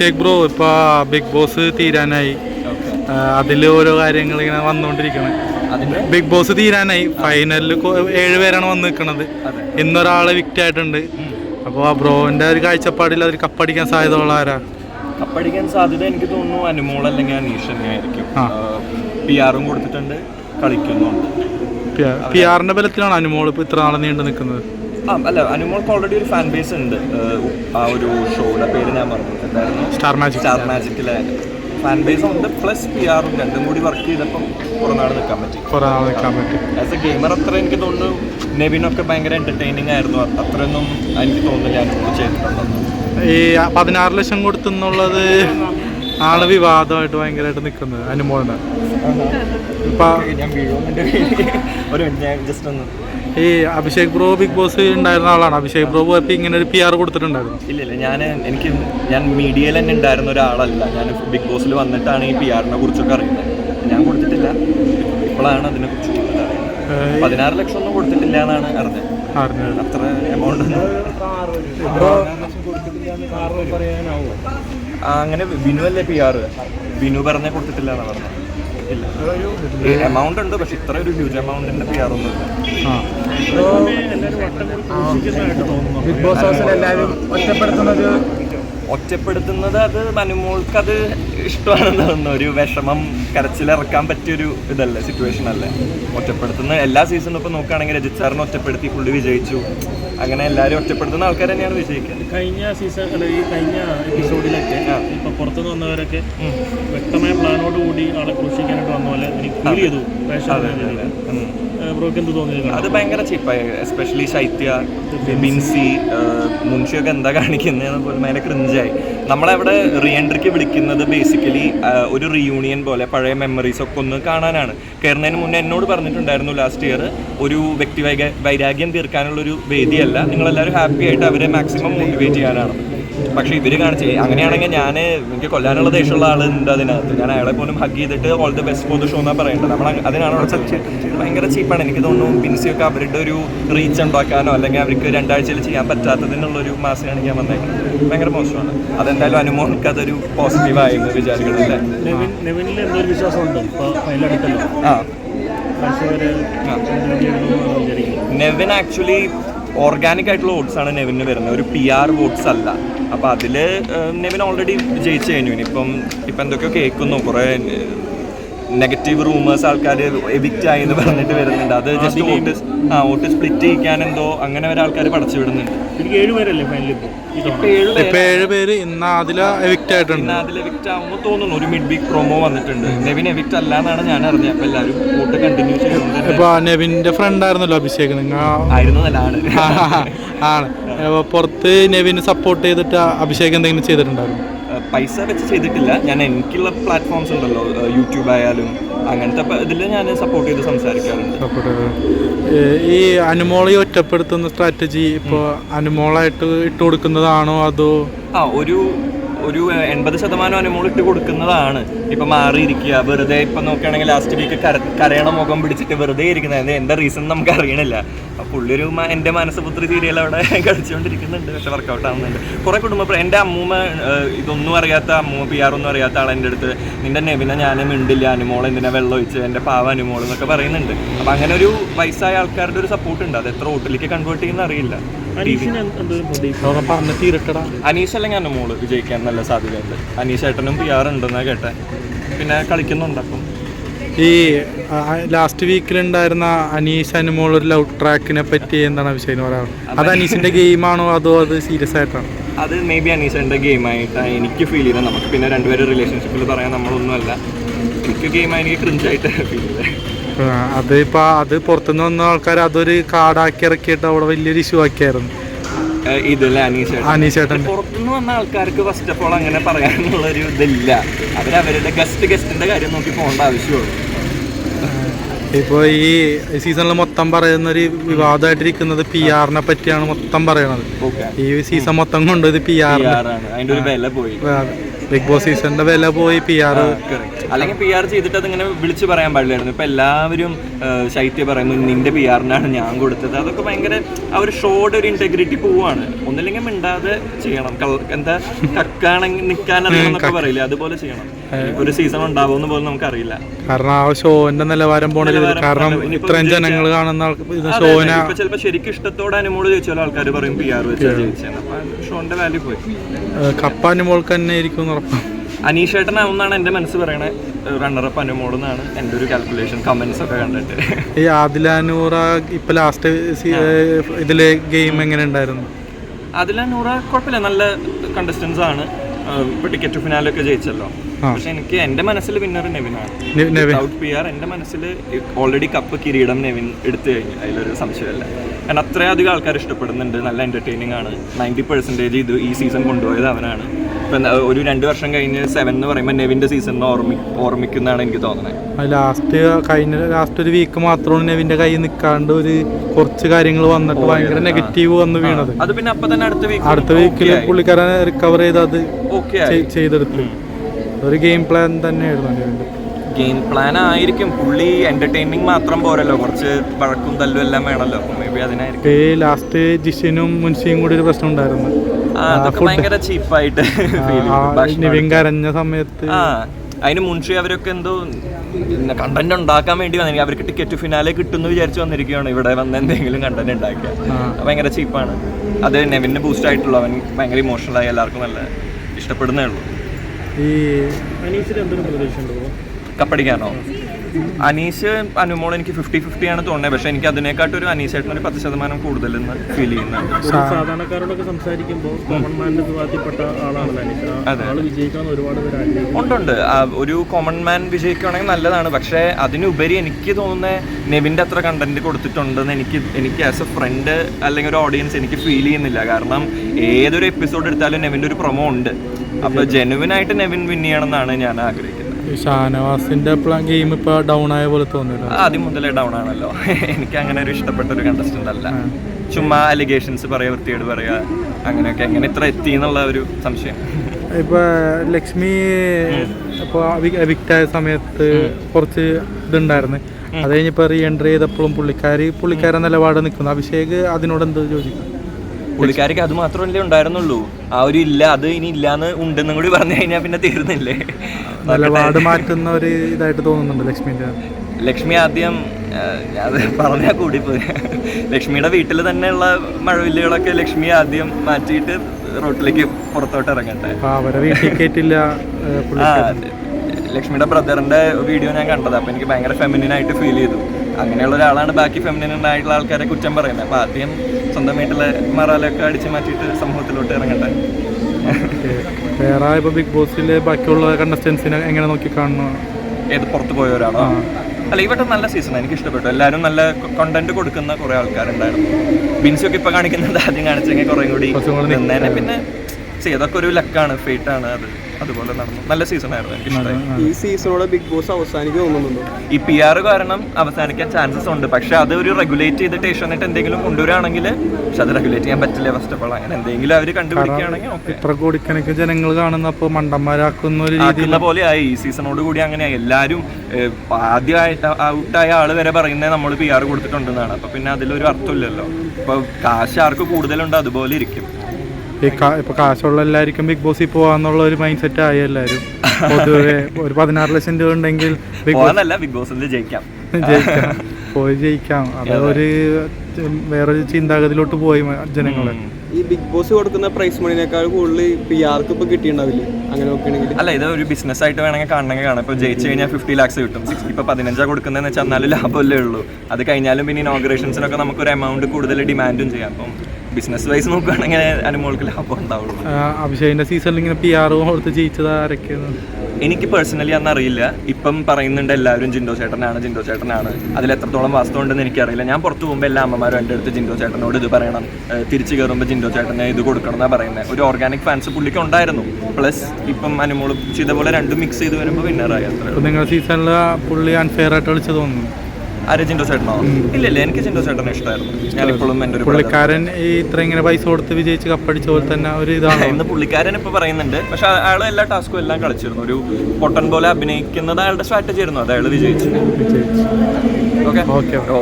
Abhishek bro ഇപ്പൊ big Boss തീരാനായി. അതിൽ ഓരോ കാര്യങ്ങൾ ഇങ്ങനെ വന്നുകൊണ്ടിരിക്കണം ബിഗ് ബോസ് തീരാനായി. ഫൈനലിൽ ഏഴുപേരാണ് വന്ന് നിൽക്കുന്നത് ഇന്നൊരാൾ വിക്റ്റ് ആയിട്ടുണ്ട്. അപ്പോൾ ആ ബ്രോന്റെ ഒരു കാഴ്ചപ്പാടിൽ അതിൽ കപ്പടിക്കാൻ സാധ്യത ഉള്ള ആരാ? കപ്പടിക്കാൻ സാധ്യത എനിക്ക് തോന്നുന്നു അനുമോൾ അല്ലെങ്കിൽ അനീഷ് തന്നെയായിരിക്കും. പി ആറും കൊടുത്തിട്ടുണ്ട്. കളിക്കുന്നുണ്ട്. പി ആറിന്റെ ബലത്തിലാണ് അനുമോൾ ഇപ്പൊ ഇത്ര നാളെ നീണ്ടു നിൽക്കുന്നത്. ആ അല്ല അനുമോൾക്ക് ഓൾറെഡി ഒരു ഫാൻ ബേസ് ഉണ്ട് ആ ഒരു ഷോയുടെ പേര് ഞാൻ എന്തായിരുന്നു സ്റ്റാർ മാജിക് സ്റ്റാർ മാജിക്കിലെ ഫാൻ ബേസ് ഉണ്ട്. പ്ലസ് പി ആറും രണ്ടും കൂടി വർക്ക് ചെയ്തപ്പം കുറേ നാൾ നിൽക്കാൻ പറ്റി. കുറെ നാൾ നിൽക്കാൻ പറ്റി. ആസ് എ ഗെയിമർ അത്ര എനിക്ക് തോന്നുന്നു നെവിനൊക്കെ ഭയങ്കര എന്റർടൈനിങ് ആയിരുന്നു. അത്രയൊന്നും എനിക്ക് തോന്നുന്നില്ല അനുമോൾ ചെയ്തിട്ടുണ്ടെന്ന്. ഈ പതിനാറ് ലക്ഷം കൊടുത്തെന്നുള്ളത് ആണ് വിവാദമായിട്ട് ഭയങ്കരമായിട്ട് നിൽക്കുന്നത് അനുമോളിനെ. ഇപ്പൊ ഞാൻ വീഴുമെന്നുണ്ട് ഒരു ജസ്റ്റ് ഒന്ന് ഈ അഭിഷേക് ബ്രോ ബിഗ് ബോസ് ഉണ്ടായിരുന്ന ആളാണ്. അഭിഷേക് ബ്രോ പോയപ്പോ ഇങ്ങനെ ഒരു പി ആർ കൊടുത്തിട്ടുണ്ടായിരുന്നു. ഇല്ല ഇല്ല. ഞാൻ എനിക്ക് ഞാൻ മീഡിയയിൽ തന്നെ ഉണ്ടായിരുന്ന ഒരാളല്ല. ഞാൻ ബിഗ് ബോസിൽ വന്നിട്ടാണ് ഈ പി ആറിനെ കുറിച്ചൊക്കെ അറിയുന്നത്. ഞാൻ കൊടുത്തിട്ടില്ല. ഇപ്പോഴാണ് അതിനെ കുറിച്ച് പതിനാറ് ലക്ഷം ഒന്നും കൊടുത്തിട്ടില്ല എന്നാണ് അറിഞ്ഞത്. അത്ര എമൗണ്ട് അങ്ങനെ ബിനു അല്ലേ പി ആറ് ബിനു പറഞ്ഞ കൊടുത്തിട്ടില്ല എന്നാണ് പറഞ്ഞത്. ഇല്ല. എമൗണ്ട് ഉണ്ട് പക്ഷെ ഇത്ര ഒരു ഹ്യൂജ് എമൗണ്ടിന്റെ പി ആർ ഒന്നും ബിഗ് ബോസ് ഹൗസിൽ എല്ലാവരും ഒറ്റപ്പെടുത്തുന്നത് ഒറ്റപ്പെടുത്തുന്നത് അത് മനുമോൾക്ക് അത് ഇഷ്ടമാണെന്ന് തോന്നുന്നു ഒരു വിഷമം കരച്ചിലിറക്കാൻ പറ്റിയൊരു ഇതല്ല സിറ്റുവേഷൻ അല്ല? ഒറ്റപ്പെടുത്തുന്ന എല്ലാ സീസണും ഇപ്പോൾ നോക്കുകയാണെങ്കിൽ രജിത് സാറിനെ ഒറ്റപ്പെടുത്തി പുള്ളി വിജയിച്ചു. അങ്ങനെ എല്ലാവരും ഒറ്റപ്പെടുത്തുന്ന ആൾക്കാർ തന്നെയാണ് വിജയിക്കുന്നത് കഴിഞ്ഞ സീസൺ ഈ കഴിഞ്ഞ എപ്പിസോഡിലൊക്കെ ഇപ്പൊ ഇപ്പൊ പുറത്തുനിന്ന് വന്നവരൊക്കെ വ്യക്തമായ പ്ലാനോട് കൂടി ആളെ ക്രൂശിക്കാനായിട്ട് വന്ന പോലെ അതെ. ഭയങ്കര ചീപ്പായി എസ്പെഷ്യലി ശൈത്യ ബിൻസി മുൻഷിയൊക്കെ എന്താ കാണിക്കുന്നതെന്ന് പോലും ഭയങ്കര ക്രിഞ്ചായി നമ്മളവിടെ റീ എൻട്രിക്ക് വിളിക്കുന്നത് ബേസിക്കലി ഒരു റീയൂണിയൻ പോലെ പഴയ മെമ്മറീസ് ഒക്കെ ഒന്ന് കാണാനാണ്. കയറുന്നതിന് മുന്നേ എന്നോട് പറഞ്ഞിട്ടുണ്ടായിരുന്നു ലാസ്റ്റ് ഇയർ ഒരു വ്യക്തി വൈരാഗ്യം തീർക്കാനുള്ള ഒരു വേദിയല്ല. നിങ്ങളെല്ലാവരും ഹാപ്പി ആയിട്ട് അവരെ മാക്സിമം മോട്ടിവേറ്റ് ചെയ്യാനാണ്. പക്ഷേ ഇവർ കാണിച്ച് അങ്ങനെയാണെങ്കിൽ ഞാൻ എനിക്ക് കൊല്ലാനുള്ള ദേഷ്യമുള്ള ആളുണ്ട് അതിനകത്ത്. ഞാൻ അയാളെ പോലും ഹഗ് ചെയ്തിട്ട് all the best for the show എന്നാ പറയേണ്ടത്. നമ്മൾ അതിനാണ് അവിടെ ഭയങ്കര ചീപ്പാണ്. എനിക്ക് തോന്നുന്നു ബിൻസിയൊക്കെ അവരുടെ ഒരു റീച്ച് ഉണ്ടാക്കാനോ അല്ലെങ്കിൽ അവർക്ക് രണ്ടാഴ്ചയിൽ ചെയ്യാൻ പറ്റാത്തതിനുള്ളൊരു മാസമാണ് ഞാൻ വന്നേക്കുന്നത്. ഭയങ്കര മോശമാണ്. അതെന്തായാലും അനുമോൾക്ക് അതൊരു പോസിറ്റീവായി എന്ന് വിചാരിക്കണമല്ലേ ആ. നെവിൻ ആക്ച്വലി ഓർഗാനിക് ആയിട്ടുള്ള വോട്ട്സ് ആണ് നെവിന് വരുന്നത്. ഒരു പി ആർ വോട്ട്സ് അല്ല. അപ്പോൾ അതിൽ നെവിൻ ഓൾറെഡി ജയിച്ചു കഴിഞ്ഞു. ഇനിയിപ്പം ഇപ്പം എന്തൊക്കെയോ കേൾക്കുന്നു. കുറേ നെഗറ്റീവ് റൂമേഴ്സ് ആൾക്കാർ എവിക്റ്റ് ആയി എന്ന് പറഞ്ഞിട്ട് വരുന്നുണ്ട്. അത് ജസ്റ്റ് വോട്ട് ആ വോട്ട് സ്പ്ലിറ്റ് ചെയ്യിക്കാൻ എന്തോ അങ്ങനെ ഒരു ആൾക്കാർ പടച്ചു വിടുന്നുണ്ട്. ഏഴ് പേര് ഇന്ന് അതില എവിക്റ്റ് ആയിട്ടുണ്ട്. പിന്നെ അതിൽ എവിക്റ്റ് ആവുമ്പോൾ തോന്നുന്നു. ഒരു മിഡ് വീക്ക് പ്രൊമോ വന്നിട്ടുണ്ട്. നെവിൻ എവിക്റ്റ് അല്ല എന്നാണ് ഞാൻ അറിഞ്ഞത്. അപ്പൊ എല്ലാവരും വോട്ട് കണ്ടിന്യൂ ചെയ്യുന്നുണ്ട് ഇപ്പൊ നെവിന്റെ ഫ്രണ്ട് ആയിരുന്നല്ലോ അഭിഷേക്. നിങ്ങൾ ആയിരുന്നു നല്ലതാണ് ആണ്. പുറത്ത് നെവിന് സപ്പോർട്ട് ചെയ്തിട്ട് അഭിഷേക് എന്തെങ്കിലും ചെയ്തിട്ടുണ്ടായിരുന്നു? പൈസ വെച്ച് ചെയ്തിട്ടില്ല. ഞാൻ എനിക്കുള്ള പ്ലാറ്റ്ഫോംസ് ഉണ്ടല്ലോ യൂട്യൂബ് ആയാലും അങ്ങനത്തെ ഇതിൽ ഞാൻ സപ്പോർട്ട് ചെയ്ത് സംസാരിക്കാറുണ്ട്. ഈ അനുമോളെ ഒറ്റപ്പെടുത്തുന്ന സ്ട്രാറ്റജി ഇപ്പോൾ അനുമോളായിട്ട് ഇട്ട് കൊടുക്കുന്നതാണോ അതോ? ആ ഒരു ഒരു എൺപത് ശതമാനം അനുമോൾ ഇട്ട് കൊടുക്കുന്നതാണ്. ഇപ്പൊ മാറിയിരിക്കുക. വെറുതെ ഇപ്പൊ നോക്കുകയാണെങ്കിൽ ലാസ്റ്റ് വീക്ക് കര കരയണ മുഖം പിടിച്ചിട്ട് വെറുതെ ഇരിക്കുന്നത്. എന്താ റീസൺ നമുക്ക് അറിയണില്ല. അപ്പൊ എന്റെ മനസ്സുപുത്രി സീരിയൽ അവിടെ കളിച്ചുകൊണ്ടിരിക്കുന്നുണ്ട് പക്ഷെ വർക്കൗട്ട് ആവുന്നുണ്ട്. കുറെ കുടുംബ എന്റെ എന്റെ അമ്മൂമ്മ ഇതൊന്നും അറിയാത്ത അമ്മൂമ്മ പി ആർ ഒന്നും അറിയാത്ത ആൾ എന്റെ അടുത്ത്. നിന്റെ നെവിനെ ഞാൻ മിണ്ടില്ല. അനുമോൾ എന്തിനാ വെള്ളം ഒഴിച്ച്? എന്റെ പാവ അനുമോൾ എന്നൊക്കെ പറയുന്നുണ്ട്. അപ്പൊ അങ്ങനെ ഒരു വയസ്സായ ആൾക്കാരുടെ ഒരു സപ്പോർട്ട് ഉണ്ട്. അത് എത്ര ഓട്ടിലേക്ക് കൺവേർട്ട് ചെയ്യുന്ന അറിയില്ല. അനീഷ് അല്ലെങ്കിൽ അനുമോൾ വിജയിക്കാൻ നല്ല സാധ്യതയുണ്ട്. അനീഷ് ഏട്ടനും പി ആർ ഉണ്ടെന്നാ കേട്ടെ. പിന്നെ കളിക്കുന്നുണ്ട് അപ്പം. ഈ ലാസ്റ്റ് വീക്കിലുണ്ടായിരുന്ന അനീഷ് അനുമോൾ ഒരു ലവ് ട്രാക്കിനെ പറ്റി എന്താണ് അഭിഷേകിന് പറയാറ് അത്. അനീഷിന്റെ ഗെയിമാണോ അതോ അത് സീരിയസ് ആയിട്ടാണ്? അത് മേ ബി അനീഷന്റെ ഗെയിമായിട്ടാണ് എനിക്ക് ഫീൽ ചെയ്യുന്നത്. നമുക്ക് പിന്നെ രണ്ടുപേരും റിലേഷൻഷിപ്പിൽ പറയാൻ നമ്മളൊന്നുമല്ല. എനിക്ക് ഗെയിമായി എനിക്ക് ക്രിഞ്ചായിട്ട് ഫീൽ ചെയ്തത് അത് ഇപ്പൊ അത് പുറത്തുനിന്ന് വന്ന ആൾക്കാർ അതൊരു കാടാക്കി ഇറക്കിയിട്ട് അവിടെ വലിയൊരു ഇഷ്യൂ ആക്കിയായിരുന്നു. ഇതല്ലേ ഇതിലെ അനീഷ് ഏട്ടൻ. അനീഷ് ഏട്ടൻ. പുറത്തുനിന്ന് വന്ന ആൾക്കാർക്ക് ഫസ്റ്റ് ഓഫ് ഓൾ അങ്ങനെ പറയാനുള്ള ഒരു ഇതില്ല. അവർ അവരുടെ ഗസ്റ്റ് ഗസ്റ്റിന്റെ കാര്യം നോക്കി പോകേണ്ട ആവശ്യമുള്ളൂ. ഇപ്പൊ ഈ സീസണിൽ മൊത്തം പറയുന്ന ഒരു വിവാദമായിട്ടിരിക്കുന്നത് പി ആറിനെ പറ്റിയാണ് മൊത്തം പറയണത്. ഈ സീസൺ മൊത്തം കൊണ്ട് ഇത് പി ആറിന് ആർ ബിഗ് ബോസ് സീസണിന്റെ വില പോയി. പി ആർ അല്ലെങ്കിൽ പി ആർ ചെയ്തിട്ട് അതിങ്ങനെ വിളിച്ചു പറയാൻ പാടില്ലായിരുന്നു. ഇപ്പൊ എല്ലാവരും ശൈത്യ പറയുന്നു നിന്റെ പി ആറിനാണ് ഞാൻ കൊടുത്തത്. അതൊക്കെ ഭയങ്കര ആ ഒരു ഷോയുടെ ഒരു ഇന്റഗ്രിറ്റി പോവാണ്. ഒന്നില്ലെങ്കിൽ മിണ്ടാതെ ചെയ്യണം. എന്താ കക്കാണെങ്കിൽ നിൽക്കാനൊക്കെ പറയില്ലേ? അതുപോലെ ചെയ്യണം. ഒരു സീസൺ ഉണ്ടാവുമെന്ന് പോലും നമുക്കറിയില്ല. കാരണം ആ ഷോന്റെ നിലവാരം പോണ കാരണം ഇത്രയും ജനങ്ങൾ കാണുന്ന ഷോനെ ചിലപ്പോ ശരിക്കും ഇഷ്ടത്തോടെ അനുമോൾ ചോദിച്ചാലും ആൾക്കാർ പറയും പി ആർ ഷോന്റെ വാല്യൂ പോയി. കപ്പ അനുമോൾക്ക് തന്നെ ആയിരിക്കും ഉറപ്പാണ് അനീഷേട്ടനാവുന്നാണ് എന്റെ മനസ്സ് പറയണേ. റണ്ണറപ്പ് അനുമോൾ എന്നാണ് എന്റെ ഒരു കാൽക്കുലേഷൻ കമന്റ്സ് ഒക്കെ കണ്ടിട്ട്. ഈ ആദിലാനൂറ ഇപ്പൊ ലാസ്റ്റ് ഇതിലെ ഗെയിം എങ്ങനെ ഉണ്ടായിരുന്നു? അതിൽ നൂറ കുഴപ്പമില്ല. നല്ല കണ്ടസ്റ്റൻസ് ആണ്. ആഹ് ഇപ്പൊ ടിക്കറ്റ് ഫിനാലൊക്കെ ജയിച്ചല്ലോ. പക്ഷെ എനിക്ക് എന്റെ മനസ്സിൽ വിന്നർ നെവിനാണ് ഔട്ട് പി ആർ എന്റെ മനസ്സിൽ ഓൾറെഡി കപ്പ് കിരീടം നെവിൻ എടുത്തു കഴിഞ്ഞു. അതിലൊരു സംശയമല്ല. കാരണം അത്രയധികം ആൾക്കാർ ഇഷ്ടപ്പെടുന്നുണ്ട്. നല്ല എന്റർടൈനിങ് ആണ്. നയന്റി പെർസെന്റേജ് ഇത് ഈ സീസൺ കൊണ്ടുപോയത് അവനാണ്. ഇപ്പൊ ഒരു രണ്ട് വർഷം കഴിഞ്ഞ് സെവൻ എന്ന് പറയുമ്പോൾ നെവിന്റെ സീസൺ ഓർമ്മി ഓർമ്മിക്കുന്നതാണ് എനിക്ക് തോന്നുന്നത്. ലാസ്റ്റ് കഴിഞ്ഞ ലാസ്റ്റ് ഒരു വീക്ക് മാത്രമാണ് നെവിന്റെ കൈ നിൽക്കാണ്ട് ഒരു കുറച്ച് കാര്യങ്ങൾ വന്നിട്ട് ഭയങ്കര നെഗറ്റീവ് വന്ന് വീണത്. അത് പിന്നെ അപ്പൊ തന്നെ അടുത്ത വീക്ക് അടുത്ത വീക്കിൽ പുള്ളിക്കാരൻ റിക്കവർ ചെയ്ത് അത് ചെയ്തെടുത്തു. ഒരു ഗെയിം പ്ലാൻ തന്നെയായിരുന്നു നെവിന്റെ ഗെയിം പ്ലാൻ ആയിരിക്കും. പുള്ളി എന്റർടൈനിങ് മാത്രം പോരല്ലോ. കുറച്ച് വഴക്കും തല്ലും എല്ലാം വേണമല്ലോ മേ ബി അതിനായിരിക്കും. ലാസ്റ്റ് ജിഷിനും മുൻഷിയും കൂടി ഒരു പ്രശ്നം ഉണ്ടായിരുന്നു. ഭയങ്കര ചീപ്പായിട്ട് വെങ്കരഞ്ഞ സമയത്ത് അതിന് മുൻഷി അവരൊക്കെ എന്തോ കണ്ടന്റ് ഉണ്ടാക്കാൻ വേണ്ടി വന്നിരിക്കും അവർക്ക് ടിക്കറ്റ് ഫിനാലെ കിട്ടുന്നു വിചാരിച്ചു വന്നിരിക്കുകയാണ്. ഇവിടെ വന്ന് എന്തെങ്കിലും കണ്ടന്റ് ഉണ്ടാക്കുക. ഭയങ്കര ചീപ്പാണ് അത് നെവിന് ബൂസ്റ്റ് ആയിട്ടുള്ളൂ. അവൻ ഭയങ്കര ഇമോഷണൽ ആയി എല്ലാവർക്കും നല്ല ഇഷ്ടപ്പെടുന്നേ ഉള്ളൂ. ഈ അനീസിൽ എന്തൊരു പ്രതീക്ഷ ഉണ്ടോ കപ്പടിക്കാനോ അനീഷ് അനുമോൾ എനിക്ക് ഫിഫ്റ്റി ഫിഫ്റ്റി ആണ് തോന്നുന്നത് പക്ഷെ എനിക്ക് അതിനെക്കാട്ടും ഒരു അനീഷേട്ടൻ ഒരു പത്ത് ശതമാനം കൂടുതലെന്ന് ഫീൽ ചെയ്യുന്നുണ്ട്. ഒരു സാധാരണക്കാരോടൊക്കെ സംസാരിക്കുമ്പോൾ കോമൺ വിഭാഗത്തിൽപ്പെട്ട ഒരുപാട് പേര് ഉണ്ടുണ്ട്. ഒരു കോമൺ മാൻ വിജയിക്കുകയാണെങ്കിൽ നല്ലതാണ്. പക്ഷേ അതിനുപരി എനിക്ക് തോന്നുന്ന നെവിന്റെ അത്ര കണ്ടന്റ് കൊടുത്തിട്ടുണ്ടെന്ന് എനിക്ക് എനിക്ക് ആസ് എ ഫ്രണ്ട് അല്ലെങ്കിൽ ഒരു ഓഡിയൻസ് എനിക്ക് ഫീൽ ചെയ്യുന്നില്ല. കാരണം ഏതൊരു എപ്പിസോഡ് എടുത്താലും നെവിന്റെ ഒരു പ്രൊമോ ഉണ്ട്. അപ്പോൾ ജെനുവിനായിട്ട് നെവിൻ വിൻ ചെയ്യണമെന്നാണ് ഞാൻ ആഗ്രഹിക്കുന്നത്. ഷാനവാസിന്റെ ഗെയിം ഇപ്പൊ ഡൗൺ ആയ പോലെ തോന്നില്ല ആദ്യം മുതലേ ഡൗൺ ആണല്ലോ. എനിക്ക് അങ്ങനെ ഒരു ഇഷ്ടപ്പെട്ട ഒരു കണ്ടസ്റ്റന്റ് അല്ല. ചുമ്മാ അലിഗേഷൻസ് പറയാ വൃത്തിയോട് പറയാ അങ്ങനെയൊക്കെ എങ്ങനെ ഇത്ര എത്തി എന്നുള്ള ഒരു സംശയം. ഇപ്പൊ ലക്ഷ്മി ഇപ്പൊ സമയത്ത് കുറച്ച് ഇതുണ്ടായിരുന്നു. അത് കഴിഞ്ഞിപ്പോ റീ എൻട്രി ചെയ്തപ്പോഴും പുള്ളിക്കാരി പുള്ളിക്കാരൻ നിലപാട് നിൽക്കുന്നു അഭിഷേക് അതിനോട് എന്ത് ചോദിക്കും പുള്ളിക്കാരിക്ക് അത് മാത്രമല്ലേ ഉണ്ടായിരുന്നുള്ളൂ. ആ ഒരു ഇല്ല അത് ഇനി ഇല്ലാന്ന് ഉണ്ടെന്നും കൂടി പറഞ്ഞു കഴിഞ്ഞാൽ പിന്നെ തീർന്നില്ലേ? നിലപാട് മാറ്റുന്ന ഒരു ഇതായിട്ട് തോന്നുന്നുണ്ട് ലക്ഷ്മിന്റെ ലക്ഷ്മി ആദ്യം അത് പറഞ്ഞാൽ കൂടിപ്പോയി. ലക്ഷ്മിയുടെ വീട്ടിൽ തന്നെയുള്ള മഴവില്ലുകളൊക്കെ ലക്ഷ്മി ആദ്യം മാറ്റിയിട്ട് റോട്ടിലേക്ക് പുറത്തോട്ട് ഇറങ്ങട്ടെ. ലക്ഷ്മിയുടെ ബ്രദറിന്റെ വീഡിയോ ഞാൻ കണ്ടത്. അപ്പൊ എനിക്ക് ഭയങ്കര ഫെമിനിനായിട്ട് ഫീൽ ചെയ്തു. അങ്ങനെയുള്ള ഒരാളാണ് ബാക്കി ഫെമിനിൻ ആയിട്ടുള്ള ആൾക്കാരെ കുറ്റം പറയുന്നത്. അപ്പൊ ആദ്യം സ്വന്തം വീട്ടിലെ മറാലൊക്കെ അടിച്ചു മാറ്റിയിട്ട് സമൂഹത്തിലോട്ട് ഇറങ്ങട്ടെ. വേറെ ഇപ്പൊ ബിഗ് ബോസിലെ ബാക്കിയുള്ള കണ്ടസ്റ്റൻസിനെ എങ്ങനെ നോക്കി കാണുന്നു? ഏത് പുറത്ത് ഒരാളോ അല്ല ഇവിടെ നല്ല സീസൺ എനിക്ക് ഇഷ്ടപ്പെട്ടു. എല്ലാവരും നല്ല കണ്ടന്റ് കൊടുക്കുന്ന കുറെ ആൾക്കാരുണ്ടായിരുന്നു. ബിൻസൊക്കെ ഇപ്പൊ കാണിക്കുന്നുണ്ട്. ആദ്യം കാണിച്ചെങ്കിൽ കുറെ കൂടി കുറച്ചും കൂടി നിന്നേനെ. പിന്നെ see, അതൊക്കെ ഒരു ലക്കാണ് ഫേറ്റ് ആണ് അത്. അതുപോലെ നടന്നു. നല്ല സീസൺ ആയിരുന്നു എനിക്ക് ഇഷ്ടമായി. ഈ സീസണോടെ ബിഗ് ബോസ് അവസാനിക്കും തോന്നുന്നുണ്ടോ? ഈ പി ആർ കാരണം അവസാനിക്കാൻ ചാൻസസ് ഉണ്ട്. പക്ഷെ അത് ഒരു റെഗുലേറ്റ് ചെയ്തിട്ട് ഏഷ്യാനെറ്റ് എന്തെങ്കിലും കൊണ്ടുവരാണെങ്കിൽ പക്ഷെ അത് റെഗുലേറ്റ് ചെയ്യാൻ പറ്റില്ല ഫസ്റ്റ് ഓഫ് ഓൾ അങ്ങനെ എന്തെങ്കിലും അവർ കണ്ടുപിടിക്കുകയാണെങ്കിൽ ഇത്ര കോടിക്കണക്കിന് ജനങ്ങൾ കാണുന്ന അപ്പോൾ മണ്ടന്മാരാക്കുന്ന ഒരു രീതിയിൽ പോലെ ആയി ഈ സീസണോട് കൂടി അങ്ങനെയായി എല്ലാവരും ആദ്യമായിട്ട് ഔട്ടായ ആൾ വരെ പറയുന്നത് നമ്മൾ പി ആർ കൊടുത്തിട്ടുണ്ടെന്നാണ്. അപ്പൊ പിന്നെ അതിലൊരു അർത്ഥമില്ലല്ലോ. അപ്പോൾ കാശ് ആർക്ക് കൂടുതലുണ്ട് അതുപോലെ ഇരിക്കും. ഈ ഇപ്പൊ കാശുള്ള എല്ലാവർക്കും ബിഗ് ബോസിൽ പോവാന്നുള്ള ഒരു മൈൻഡ് സെറ്റ് ആയി എല്ലാവരും പൊതുവെ ഒരു പതിനാറ് ലക്ഷം രൂപ ഉണ്ടെങ്കിൽ ബിഗ് ബോസ് ബിഗ് ബോസിൽ ജയിക്കാം. ജയിക്കാം. പോയി ജയിക്കാം. അത് ഒരു വേറൊരു ചിന്താഗതിയിലോട്ട് പോയി ജനങ്ങളെ. ഈ ബിഗ് ബോസ് കൊടുക്കുന്ന പ്രൈസ് മണിനേക്കാൾ കൂടുതൽ പി ആർക്ക് ഇപ്പൊ കിട്ടിയിട്ടുണ്ടാവില്ലേ? അങ്ങനെ നോക്കുകയാണെങ്കിൽ അല്ല ഇത് ഒരു ബിസിനസ് ആയിട്ട് വേണമെങ്കിൽ കാണണമെങ്കിൽ കാണാം. ഇപ്പൊ ജയിച്ചു കഴിഞ്ഞാൽ ഫിഫ്റ്റി ലാക്സ് കിട്ടും. സിക്സ്റ്റി ഇപ്പോൾ പതിനഞ്ചാ കൊടുക്കുന്നതെന്ന് വെച്ചാൽ എന്നാലും ലാഭമല്ലേ ഉള്ളൂ. അത് കഴിഞ്ഞാലും പിന്നെ ഇനോഗ്രേഷൻസിനൊക്കെ നമുക്ക് ഒരു എമൗണ്ട് കൂടുതൽ ഡിമാൻഡും ചെയ്യാം. അപ്പം ബിസിനസ് വൈസ് നോക്കുകയാണെങ്കിൽ അനുമോൾക്ക് ലാഭം ഉണ്ടാവുള്ളൂ. അഭിഷേകിന്റെ സീസണിൽ ഇങ്ങനെ പി ആർ കൊടുത്ത് ജയിച്ചത് ആരൊക്കെയാണ്? എനിക്ക് പേഴ്സണലി അന്ന് അറിയില്ല. ഇപ്പം പറയുന്നുണ്ട് എല്ലാവരും ജിൻഡോ ചേട്ടനാണ് ജിൻഡോ ചേട്ടനാണ്. അതിൽ എത്രത്തോളം വാസ്തവം ഉണ്ടെന്ന് എനിക്കറിയില്ല. ഞാൻ പുറത്തു പോകുമ്പോൾ എല്ലാ അമ്മമാരും എന്റെ അടുത്ത് ജിൻഡോ ചേട്ടനോട് ഇത് പറയണം. തിരിച്ചു കയറുമ്പോൾ ജിൻഡോ ചേട്ടനെ ഇത് കൊടുക്കണം എന്നാണ് പറയുന്നത് ഒരു ഓർഗാനിക് ഫാൻസ് പുള്ളിക്ക് ഉണ്ടായിരുന്നു. പ്ലസ് ഇപ്പം അനുമോളും ചെയ്ത പോലെ രണ്ടും മിക്സ് ചെയ്ത് വരുമ്പോൾ വിന്നറായി അത്ര നിങ്ങൾ നിങ്ങളുടെ സീസണിൽ പുള്ളി അൺഫെയർ ആയിട്ട് കളിച്ചു തോന്നുന്നു. ആര് ജിൻഡോ ചേട്ടനോ? ഇല്ല എനിക്ക് ജിൻഡോ ചേട്ടനെ ഇഷ്ടമായിരുന്നു. ഞാനിപ്പോഴും എന്റെ ഒരു. പുള്ളിക്കാരൻ ഈ ഇത്ര ഇങ്ങനെ പൈസ കൊടുത്ത് വിജയിച്ച് കപ്പടിച്ച പോലെ തന്നെ ഒരു ഇതാണ്? ഇന്ന് പുള്ളിക്കാരൻ ഇപ്പൊ പറയുന്നുണ്ട്. പക്ഷെ അയാൾ എല്ലാ ടാസ്കും എല്ലാം കളിച്ചിരുന്നു. ഒരു പൊട്ടൻ പോലെ അഭിനയിക്കുന്നത് അയാളുടെ സ്ട്രാറ്റജി ആയിരുന്നു. അത് അയാൾ വിജയിച്ചു. വിജയിച്ചു. Okay okay okay